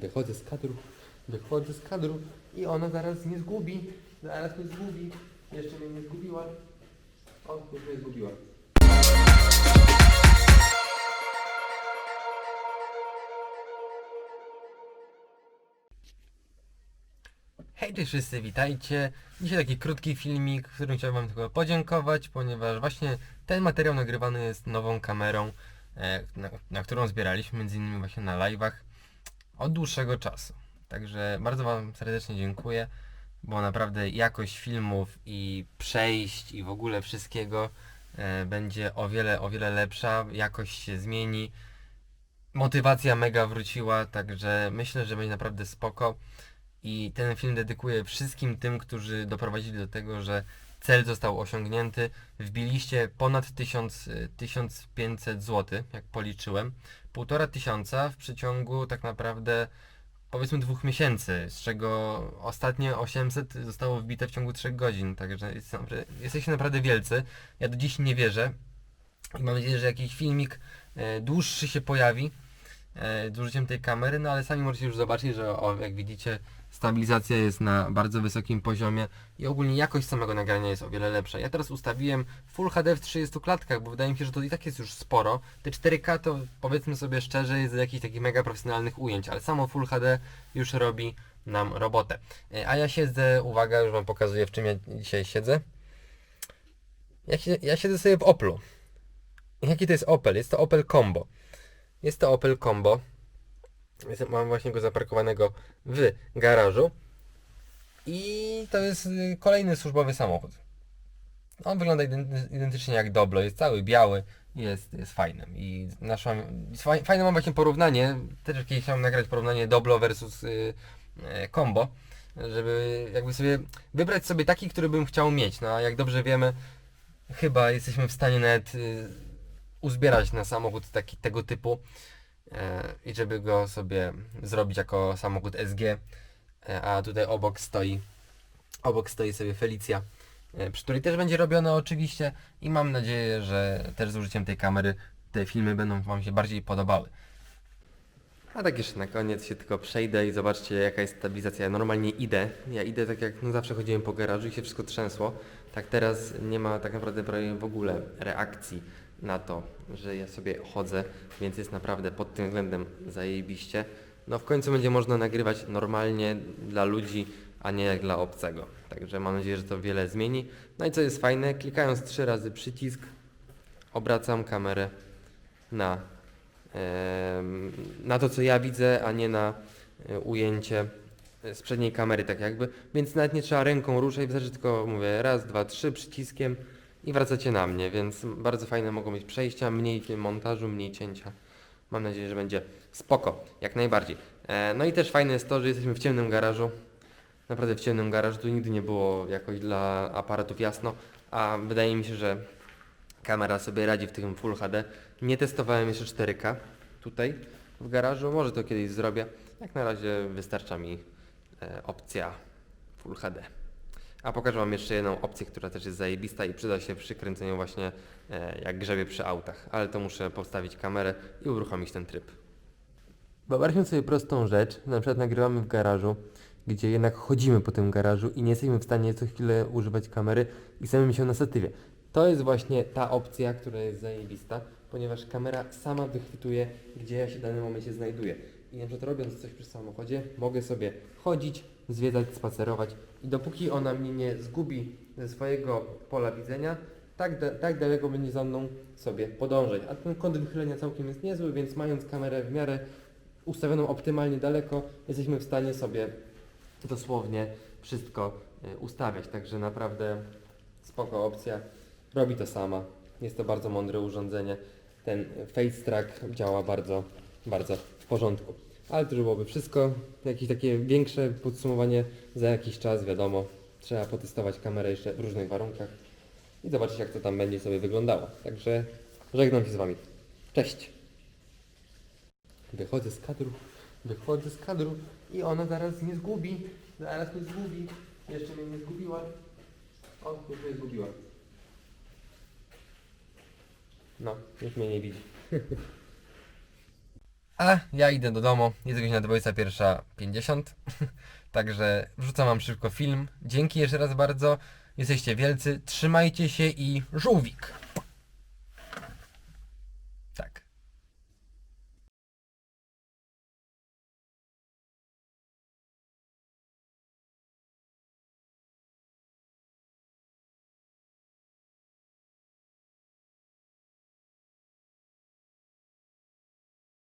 Wychodzę z kadru, wychodzę z kadru i ona zaraz mnie zgubi. Zaraz mnie zgubi. Jeszcze mnie nie zgubiła. O, już mnie zgubiła. Hej cześć wszyscy, witajcie. Dzisiaj taki krótki filmik, w którym chciałem wam tylko podziękować, ponieważ właśnie ten materiał nagrywany jest nową kamerą, e, na, na którą zbieraliśmy między innymi właśnie na live'ach od dłuższego czasu. Także bardzo wam serdecznie dziękuję, bo naprawdę jakość filmów i przejść i w ogóle wszystkiego e, będzie o wiele, o wiele lepsza, jakość się zmieni. Motywacja mega wróciła, także myślę, że będzie naprawdę spoko. I ten film dedykuję wszystkim tym, którzy doprowadzili do tego, że cel został osiągnięty. Wbiliście ponad 1000, y, 1500 zł, jak policzyłem. Półtora tysiąca w przeciągu tak naprawdę powiedzmy dwóch miesięcy, z czego ostatnie 800 zostało wbite w ciągu 3 godzin. Także jesteście naprawdę wielcy. Ja do dziś nie wierzę. I mam nadzieję, że jakiś filmik e, dłuższy się pojawi e, z użyciem tej kamery, no ale sami możecie już zobaczyć, że o, jak widzicie stabilizacja jest na bardzo wysokim poziomie i ogólnie jakość samego nagrania jest o wiele lepsza. Ja teraz ustawiłem Full HD w 30 klatkach, bo wydaje mi się, że to i tak jest już sporo. Te 4K to powiedzmy sobie szczerze jest z jakichś takich mega profesjonalnych ujęć, ale samo Full HD już robi nam robotę. E, A ja siedzę, uwaga, już Wam pokazuję w czym ja dzisiaj siedzę. Ja, ja siedzę sobie w Oplu. Jaki to jest Opel? Jest to Opel Combo. Jest to Opel Combo. Mam właśnie go zaparkowanego w garażu. I to jest y, kolejny służbowy samochód. On wygląda identy- identycznie jak Doblo, jest cały biały, jest, jest fajny. I naszą, faj- fajne mam właśnie porównanie, też kiedyś chciałem nagrać porównanie Doblo versus y, y, Combo, żeby jakby sobie wybrać sobie taki, który bym chciał mieć. No a jak dobrze wiemy, chyba jesteśmy w stanie nawet y, uzbierać na samochód taki, tego typu i żeby go sobie zrobić jako samochód SG, e, a tutaj obok stoi obok stoi sobie Felicia, e, przy której też będzie robione oczywiście i mam nadzieję, że też z użyciem tej kamery te filmy będą Wam się bardziej podobały. A tak jeszcze na koniec się tylko przejdę i zobaczcie jaka jest stabilizacja. Ja normalnie idę, ja idę tak jak no zawsze chodziłem po garażu i się wszystko trzęsło. Tak teraz nie ma tak naprawdę prawie w ogóle reakcji na to, że ja sobie chodzę, więc jest naprawdę pod tym względem zajebiście. No w końcu będzie można nagrywać normalnie dla ludzi, a nie jak dla obcego. Także mam nadzieję, że to wiele zmieni. No i co jest fajne, klikając trzy razy przycisk, obracam kamerę na na to, co ja widzę, a nie na e, ujęcie e, z przedniej kamery, tak jakby. Więc nawet nie trzeba ręką ruszać, wystarczy tylko, mówię, raz, dwa, trzy przyciskiem i wracacie na mnie, więc bardzo fajne mogą być przejścia, mniej montażu, mniej cięcia. Mam nadzieję, że będzie spoko, jak najbardziej. E, no i też fajne jest to, że jesteśmy w ciemnym garażu. Naprawdę w ciemnym garażu, tu nigdy nie było jakoś dla aparatów jasno, a wydaje mi się, że kamera sobie radzi w tym Full HD. Nie testowałem jeszcze 4K tutaj w garażu, może to kiedyś zrobię. Jak na razie wystarcza mi e, opcja Full HD. A pokażę Wam jeszcze jedną opcję, która też jest zajebista i przyda się przy kręceniu właśnie e, jak grzebie przy autach. Ale to muszę postawić kamerę i uruchomić ten tryb. Wyobraźmy sobie prostą rzecz, na przykład nagrywamy w garażu, gdzie jednak chodzimy po tym garażu i nie jesteśmy w stanie co chwilę używać kamery i chcemy się na statywie. To jest właśnie ta opcja, która jest zajebista, ponieważ kamera sama wychwytuje, gdzie ja się w danym momencie znajduję. I na przykład robiąc coś przy samochodzie, mogę sobie chodzić, zwiedzać, spacerować i dopóki ona mnie nie zgubi ze swojego pola widzenia, tak, da, tak daleko będzie za mną sobie podążać. A ten kąt wychylenia całkiem jest niezły, więc mając kamerę w miarę ustawioną optymalnie daleko, jesteśmy w stanie sobie dosłownie wszystko y, ustawiać. Także naprawdę spoko opcja. Robi to sama. Jest to bardzo mądre urządzenie. Ten Face Track działa bardzo, bardzo w porządku. Ale to już byłoby wszystko. Jakieś takie większe podsumowanie za jakiś czas, wiadomo. Trzeba potestować kamerę jeszcze w różnych warunkach i zobaczyć jak to tam będzie sobie wyglądało. Także żegnam się z Wami. Cześć! Wychodzę z kadru, wychodzę z kadru i ona zaraz mnie zgubi. Zaraz mnie zgubi. Jeszcze mnie nie zgubiła. O, już mnie zgubiła. No, już mnie nie widzi. A ja idę do domu, jest godzina 21.50, także wrzucam wam szybko film. Dzięki jeszcze raz bardzo, jesteście wielcy, trzymajcie się i żółwik!